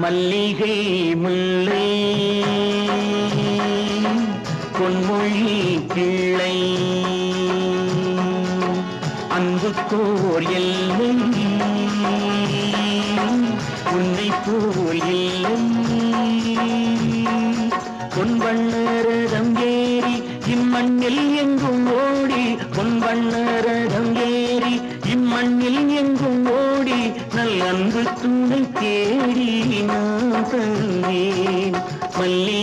மல்லிகை முல்லை பொன்மொழி பிள்ளை. அன்புக்கோர் எல்லை உன்னை போல் இல்லை பொன்வண்ணரதம் ஏறி இம்மண்ணில் எங்கும் ஓடி பொன்வண்ணரதம் ஏறி இம்மண்ணில் எங்கும் ஓடி நல்லன்பு துணை தேடி. தந்தேன் மல்லிகை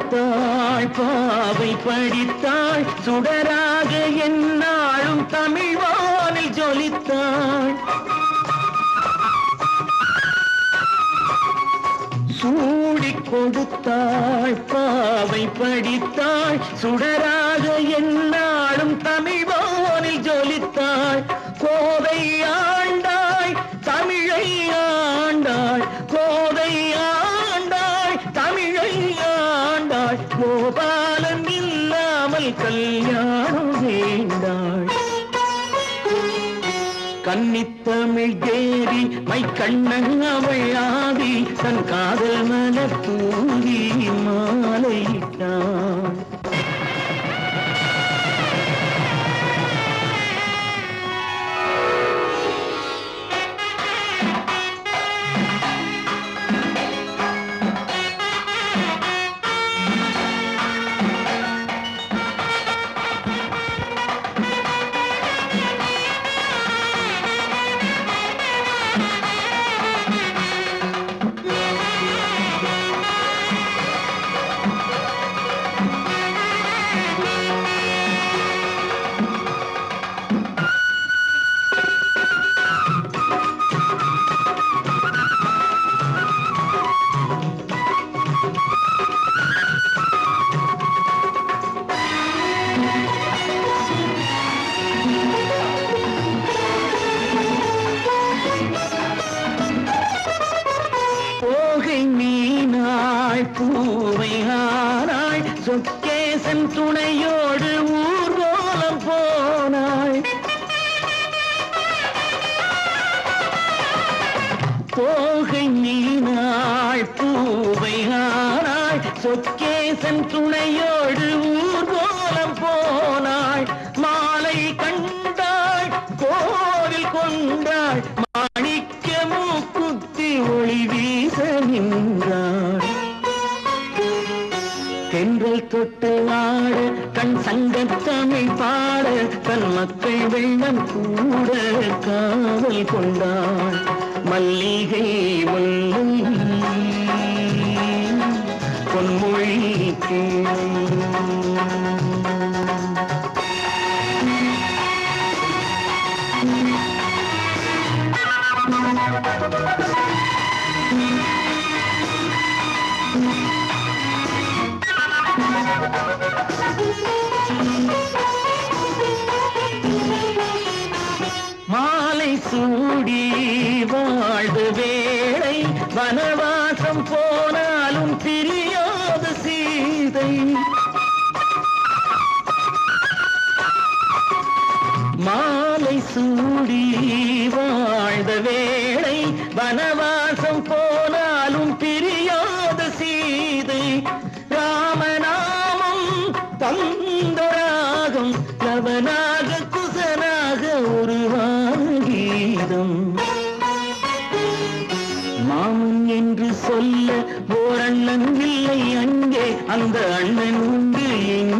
சூடிக் பாவை படித்தாள் சுடராக என்னாலும் தமிழ் வானில் ஜொலித்தாள் சூடி கொடுத்தாள் பாவை படித்தாள் சுடராக என்னாலும் கன்னித்தமிழ் தேவி மை கண்ணன் ஆதி தன் காதல் மலர் தூங்கி மாலையிட்டான் சொக்கேசன் துணையோடு ஊர்வலம் போனாய். போகை மீனாள் பூவை ஆனாள் சொக்கேசன் துணையோடு ஊர்வலம் போனாள் தொட்டு ஆட கண் சங்கத்தமிழ் பாட தன் மக்கள் வெள்ளம் கூட காவல் கொண்டாள் மல்லிகை முல்லும் பொன்மொழிக்கு Thank you. சூடி வாழ்வு வேளை வனவாசம் போனாலும் பிரியாத சீதை. மாலை சூடி வாழ்ந்த வேளை வனவாசம் போனாலும் சொல்ல ஓர் அண்ணன் இல்லை அங்கே அந்த அண்ணன் உண்டு இங்கே